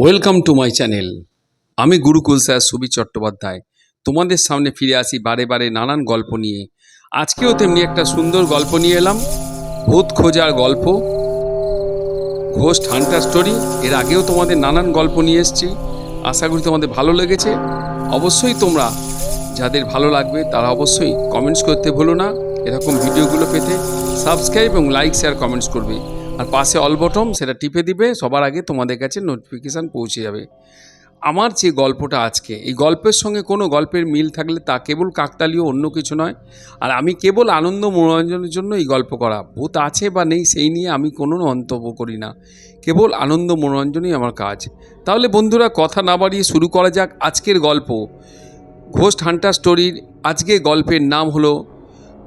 Welcome to my channel আমি Gurukul sir সুবি চট্টোপাধ্যায়। তোমাদের সামনে ফিরে আসি বারে বারে নানান গল্প নিয়ে। আজকেও তেমনি একটা সুন্দর গল্প নিয়ে এলাম। ভূত খোঁজার গল্প। ঘোস্ট হান্টার স্টোরি এর আগেও তোমাদের নানান গল্প নিয়ে এসেছি। আশা করি তোমাদের ভালো লেগেছে। অবশ্যই তোমরা, যাদের ভালো লাগবে, তারা অবশ্যই কমেন্টস করতে ভুলো না। এরকম ভিডিওগুলো পেতে সাবস্ক্রাইব এবং লাইক শেয়ার কমেন্টস করবে। আর পাশে অল বটম সেটা টিপে দিবে, সবার আগে তোমাদের কাছে নোটিফিকেশান পৌঁছে যাবে। আমার যে গল্পটা আজকে, এই গল্পের সঙ্গে কোনো গল্পের মিল থাকলে তা কেবল কাকতালীয় অন্য কিছু নয়, আর আমি কেবল আনন্দ মনোরঞ্জনের জন্য এই গল্প করা। ভূত আছে বা নেই সেই নিয়ে আমি কোনো মন্তব্য করি না। কেবল আনন্দ মনোরঞ্জনই আমার কাজ। তাহলে বন্ধুরা, কথা না বাড়িয়ে শুরু করা যাক আজকের গল্প। ঘোস্ট হান্টার স্টোরির আজকে গল্পের নাম হলো,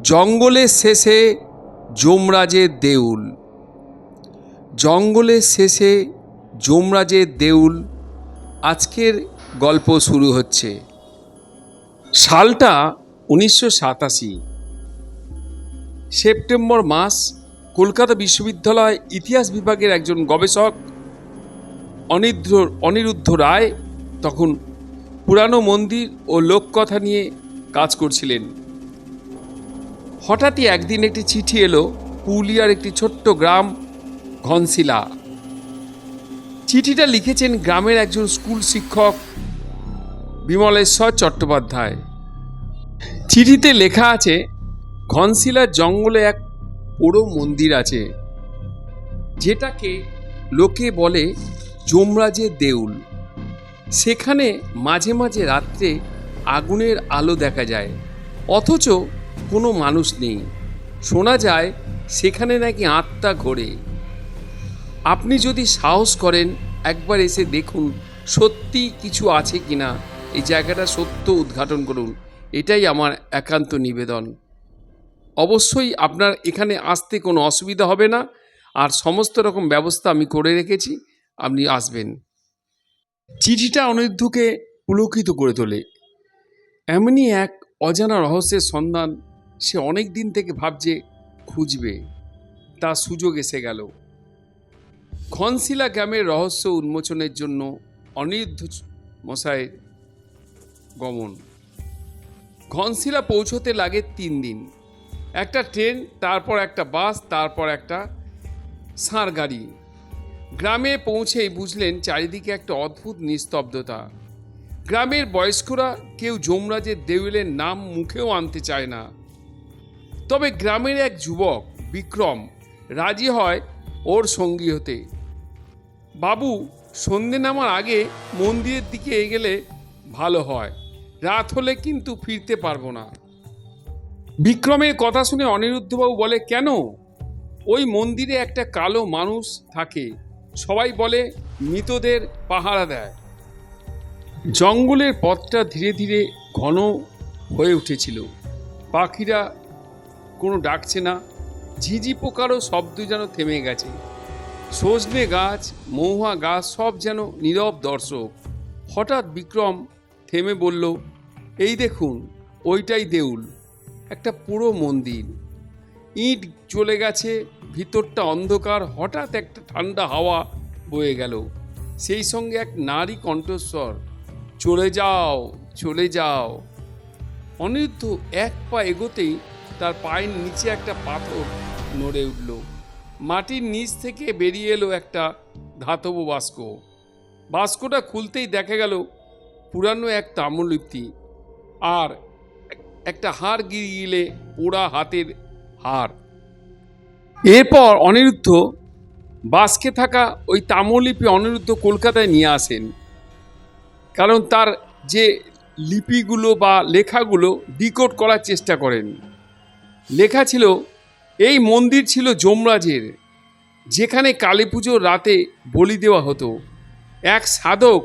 জঙ্গলের শেষে যমরাজের দেউল। জঙ্গলের শেষে যমরাজের দেউল আজকের গল্প শুরু হচ্ছে। সালটা উনিশশো সাতাশি। সেপ্টেম্বর মাস কলকাতা বিশ্ববিদ্যালয় ইতিহাস বিভাগের একজন গবেষক অনিরুদ্ধ অনিরুদ্ধ রায় তখন পুরানো মন্দির ও লোককথা নিয়ে কাজ করছিলেন। হঠাৎই একদিন একটি চিঠি এলো, পুরুলিয়ার একটি ছোট্ট গ্রাম ঘনশিলা। চিঠিটা লিখেছেন গ্রামের একজন স্কুল শিক্ষক বিমলেশ্বর চট্টোপাধ্যায়। চিঠিতে লেখা আছে ঘনশিলার জঙ্গলে এক পোড়ো মন্দির আছে, যেটাকে লোকে বলে যমরাজের দেউল। সেখানে মাঝে মাঝে রাত্রে আগুনের আলো দেখা যায়, অথচ কোনো মানুষ নেই। শোনা যায়, সেখানে নাকি আত্মা ঘোরে। আপনি যদি সাহস করেন, একবার এসে দেখুন সত্যি কিছু আছে কি না এই জায়গাটা সত্য উদ্ঘাটন করুন। এটাই আমার একান্ত নিবেদন। অবশ্যই আপনার এখানে আসতে কোনো অসুবিধা হবে না। আর সমস্ত রকম ব্যবস্থা আমি করে রেখেছি। আপনি আসবেন। চিঠিটা অনিরুদ্ধকে পুলকিত করে তোলে। এমনই এক অজানা রহস্যের সন্ধান সে অনেক দিন থেকে ভাবছে খুঁজবে। তার সুযোগ এসে গেল। ঘনশিলা গ্রামের রহস্য উন্মোচনের জন্য অনিরুদ্ধ মশাই গমন। ঘনশিলা পৌঁছতে লাগে তিন দিন। একটা ট্রেন, তারপর একটা বাস, তারপর একটা ষাঁড় গাড়ি। গ্রামে পৌঁছেই বুঝলেন চারিদিকে একটা অদ্ভুত নিস্তব্ধতা। গ্রামের বয়স্করা কেউ যমরাজের দেউলের নাম মুখেও আনতে চায় না। তবে গ্রামের এক যুবক, বিক্রম, রাজি হয় ওর সঙ্গী হতে। বাবু, সন্ধে নামার আগে মন্দিরের দিকে এগেলে ভালো হয়। রাত হলে কিন্তু ফিরতে পারব না। বিক্রমের কথা শুনে অনিরুদ্ধবাবু বলে, কেন? ওই মন্দিরে একটা কালো মানুষ থাকে। সবাই বলে, মৃতদের পাহারা দেয়। জঙ্গলের পথটা ধীরে ধীরে ঘন হয়ে উঠেছিল। পাখিরা কোনো ডাকছে না। ঝিঝি পোকারও শব্দ যেন থেমে গেছে। সজনে গাছ, মহুয়া গাছ সব যেন নীরব দর্শক। হঠাৎ বিক্রম থেমে বলল, এই দেখুন, ওইটাই দেউল, একটা পুরো মন্দির। ইট চলে গেছে, ভিতরটা অন্ধকার, হঠাৎ একটা ঠান্ডা হাওয়া বয়ে গেল। সেই সঙ্গে এক নারী কণ্ঠস্বর, চলে যাও চলে যাও। অনিরুদ্ধ এক পা এগোতেই তার পায়ের নিচে একটা পাথর নড়ে উঠল। মাটির নিচ থেকে বেরিয়ে এলো একটা ধাতব বাস্ক। বাস্কটা খুলতেই দেখা গেল পুরানো এক তাম্রলিপ্তি আর একটা হাড় গিলে পোড়া হাতের হাড়। এরপর অনিরুদ্ধ বাসকে থাকা ওই তাম্রলিপি অনিরুদ্ধ কলকাতায় নিয়ে আসেন। কারণ তার যে লিপিগুলো বা লেখাগুলো ডিকোড করার চেষ্টা করেন। লেখা ছিল এই মন্দির ছিল যমরাজের, যেখানে কালী পুজোর রাতে বলি দেওয়া হতো। এক সাধক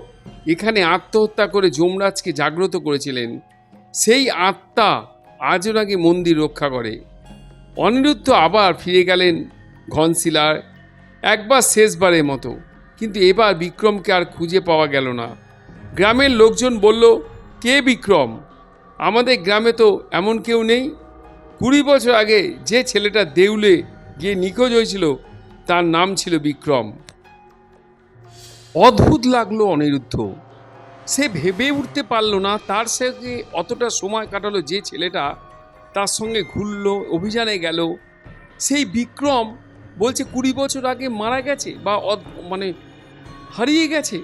এখানে আত্মহত্যা করে যমরাজকে জাগ্রত করেছিলেন। সেই আত্মা আজও নাকি মন্দির রক্ষা করে। অনিরুদ্ধ আবার ফিরে গেলেন ঘনশিলার একবার শেষবারের মতো। কিন্তু এবার বিক্রমকে আর খুঁজে পাওয়া গেল না। গ্রামের লোকজন বলল, কে বিক্রম? আমাদের গ্রামে তো এমন কেউ নেই। কুড়ি বছর আগে যে ছেলেটা দেউলে গিয়ে নিখোঁজ হয়েছিল, তার নাম ছিল বিক্রম। অদ্ভুত লাগল অনিরুদ্ধ। সে ভেবে উঠতে পারল না তার সঙ্গে অতটা সময় কাটালো যে ছেলেটা তার সঙ্গে ঘুরলো, অভিযানে গেল। সেই বিক্রম বলছে, কুড়ি বছর আগে মারা গেছে বা মানে হারিয়ে গেছে?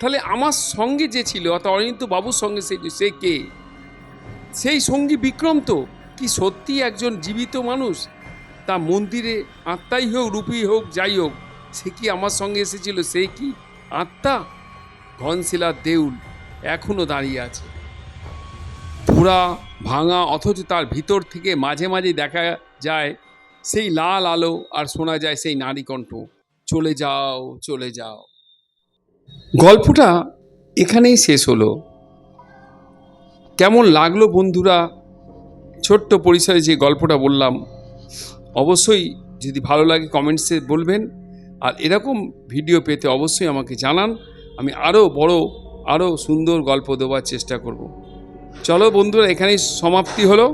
তাহলে আমার সঙ্গে যে ছিল অর্থাৎ অনিরুদ্ধ বাবুর সঙ্গে সে সে কে? সেই সঙ্গী বিক্রম তো। কি সত্যি একজন জীবিত মানুষ? তা মন্দিরে আত্মাই হোক রূপী হোক, যাই হোক, সে কি আমার সঙ্গে এসেছিল? সে কি আত্মা? ঘনশিলার দেউল এখনও দাঁড়িয়ে আছে। পুরা ভাঙা অথচ তার ভিতর থেকে মাঝে মাঝে দেখা যায় সেই লাল আলো আর শোনা যায় সেই নারী কণ্ঠ, চলে যাও চলে যাও। গল্পটা এখানেই শেষ হলো। কেমন লাগল বন্ধুরা? ছোট্ট পরিসরে যে গল্পটা বললাম, অবশ্যই যদি ভালো লাগে কমেন্টসে বলবেন। আর এরকম ভিডিও পেতে অবশ্যই আমাকে জানান। আমি আরও বড়, আরও সুন্দর গল্প দেওয়ার চেষ্টা করব। চলো বন্ধুরা, এখানেই সমাপ্তি হলো।